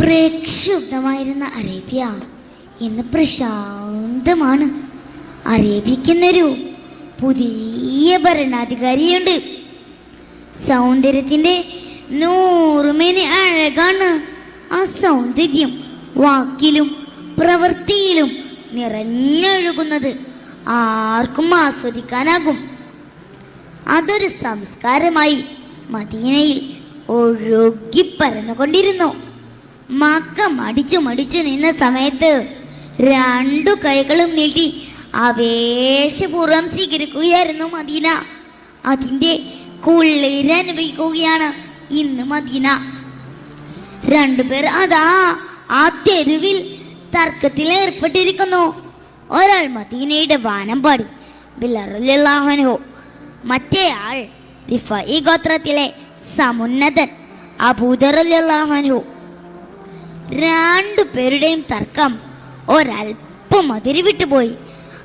പ്രക്ഷുബ്ധമായിരുന്ന Arabia ഇന്ന് പ്രശാന്തമാണ്. അറേബ്യക്കുന്നൊരു പുതിയ ഭരണാധികാരിയുണ്ട്. സൗന്ദര്യത്തിന്റെ നൂറുമേനി അഴകാണ് ആ സൗന്ദര്യം വാക്കിലും പ്രവൃത്തിയിലും നിറഞ്ഞൊഴുകുന്നത്. ആർക്കും ആസ്വദിക്കാനാകും. അതൊരു സംസ്കാരമായി മദീനയിൽ ഒഴുകി പരന്നുകൊണ്ടിരുന്നു മക്ക മടിച്ചു മടിച്ചു നിന്ന സമയത്ത് രണ്ടു കൈകളും നീട്ടി ആവേശപൂർവം സ്വീകരിക്കുകയായിരുന്നു മദീന. അതിന്റെ കുളിരനുഭവിക്കുകയാണ് ഇന്ന് മദീന. രണ്ടുപേർ അതാ ആ തെരുവിൽ തർക്കത്തിൽ ഏർപ്പെട്ടിരിക്കുന്നു. ഒരാൾ മദീനയുടെ വാനം പാടി ബിലറുല്ലാഹനോ മറ്റേ ആൾ റിഫഈ ഗോത്രത്തിലെ സമുന്നതൻ അബൂദറുല്ലാഹനു രണ്ടു പേരുടെയും തർക്കം ഒരല്പം അതിരിവിട്ടു പോയി.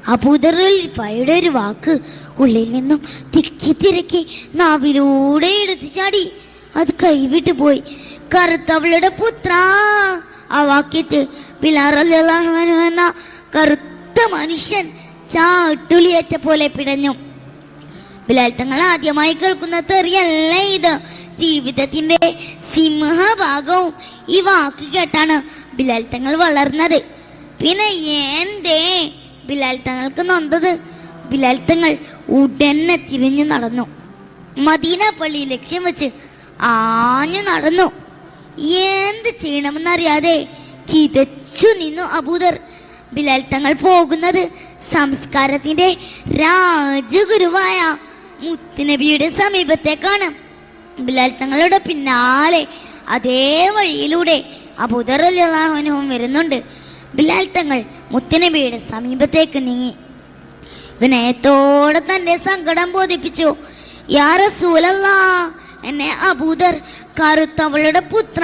അബൂദറിൽ ഫയുടെ ഒരു വാക്ക് ഉള്ളിൽ നിന്നും തിക്കി തിരക്കി നാവിലൂടെ എടുത്തു ചാടി. അത് കൈവിട്ടു പോയി. കറുത്തവളുടെ പുത്ര ആ വാക്യത്തിൽ ബിലാറല്ലാഹു എന്ന കറുത്ത മനുഷ്യൻ ചാട്ടുളിയേറ്റ പോലെ പിടഞ്ഞു. ബിലാൽ തങ്ങൾ ആദ്യമായി കേൾക്കുന്ന തെറിയല്ല ഇത്. ജീവിതത്തിന്റെ സിംഹഭാഗവും ഈ വാക്ക് കേട്ടാണ് ബിലാൽ തങ്ങൾ വളർന്നത്. പിന്നെ എന്തേ ബിലാൽ തങ്ങൾക്ക് നൊന്തത്? ബിലാൽ തങ്ങൾ ഉടനെ തിരിഞ്ഞു നടന്നു. മദീന പള്ളി ലക്ഷ്യം വെച്ച് ആഞ്ഞു നടന്നു. എന്ത് ചെയ്യണമെന്നറിയാതെ കിതച്ചു നിന്നു അബൂദർ. ബിലാൽ തങ്ങൾ പോകുന്നത് സംസ്കാരത്തിന്റെ രാജഗുരുവായ മുത്തുനബിയുടെ സമീപത്തേക്കാണ്. ബിലാൽ തങ്ങളുടെ പിന്നാലെ അതേ വഴിയിലൂടെ അള്ളാഹുനും വരുന്നുണ്ട്. ബിലാൽ തങ്ങൾ മുത്തനബിയുടെ സമീപത്തേക്ക് നീങ്ങി. വിനയത്തോടെ തന്റെ സങ്കടം ബോധിപ്പിച്ചു. യാ റസൂലല്ലാ എന്നെ അബൂദർ കറുത്തവളുടെ പുത്ര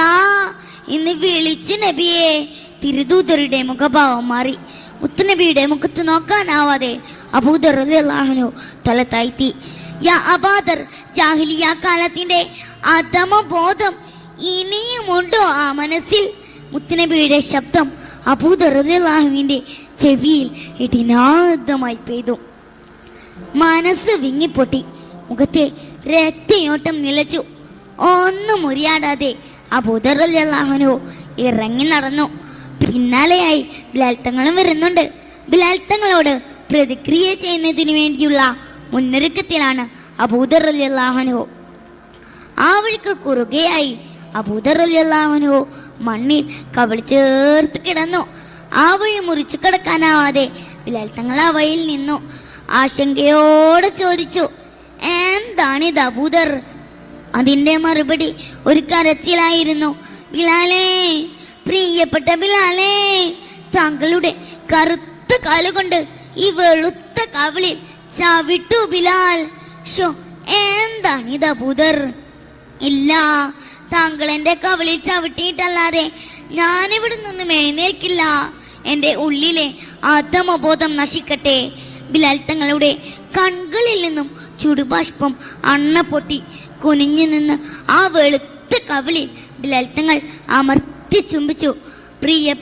എന്ന് വിളിച്ചു നബിയെ തിരുദൂതരുടെ മുഖഭാവം മാറി. മുത്തുനബിയുടെ മുഖത്ത് നോക്കാനാവാതെ അബൂദർ അള്ളാഹുനു തല താഴ്ത്തി. യാ അബാദർ ജാഹിലിയ കാലത്തിന്റെ അധമബോധം ഇനിയുമുണ്ടോ ആ മനസ്സിൽ? മുത്തനബിയുടെ ശബ്ദം അബൂദർ അള്ളാഹുവിന്റെ ചെവിയിൽ ഇടിനാദമായി പെയ്തു. മനസ്സ് വിങ്ങിപ്പൊട്ടി. മുഖത്തെ രക്തയോട്ടം നിലച്ചു. ഒന്നും മുറിയാടാതെ അബൂദറുല്ലാഹനു ഇറങ്ങി നടന്നു. പിന്നാലെയായി ബിലാൽ തങ്ങളും വരുന്നുണ്ട്. ബിലാൽ തങ്ങളോട് പ്രതിക്രിയ ചെയ്യുന്നതിന് വേണ്ടിയുള്ള മുന്നൊരുക്കത്തിലാണ് അബൂദറുല്ലാഹനു ആ വഴിക്ക് കുറുകയായി അബൂദറുല്ലാഹനു മണ്ണിൽ കവിൾ ചേർത്ത് കിടന്നു. ആ വഴി മുറിച്ചു കിടക്കാനാവാതെ ബിലാൽ തങ്ങൾ ആ വഴിയിൽ നിന്നു. ആശങ്കയോടെ ചോദിച്ചു എന്താണിത് അബൂദർ അതിന്റെ മറുപടി ഒരു കരച്ചിലായിരുന്നു. ബിലാലേ പ്രിയപ്പെട്ട ബിലാലേ താങ്കളുടെ കറുത്ത കാലുകൊണ്ട് ഈ വെളുത്ത കവിളിൽ ചവിട്ടു ബിലാൽ. ഷോ എന്താണിത് അബൂദർ ഇല്ല താങ്കൾ എന്റെ കവിളിൽ ചവിട്ടിയിട്ടല്ലാതെ ഞാനിവിടെ നിന്ന് മേനേൽക്കില്ല എന്റെ ഉള്ളിലെ ആത്മബോധം നശിക്കട്ടെ. ബിലാൽ തങ്ങളുടെ കൺകളിൽ നിന്നും ചുടുബാഷ്പം അണ്ണ പൊട്ടി കുനിഞ്ഞു നിന്ന് ആ വെളുത്ത കവിളിൽ ബിലാൽ തങ്ങൾ അമർത്തി ചുംബിച്ചു. പ്രിയ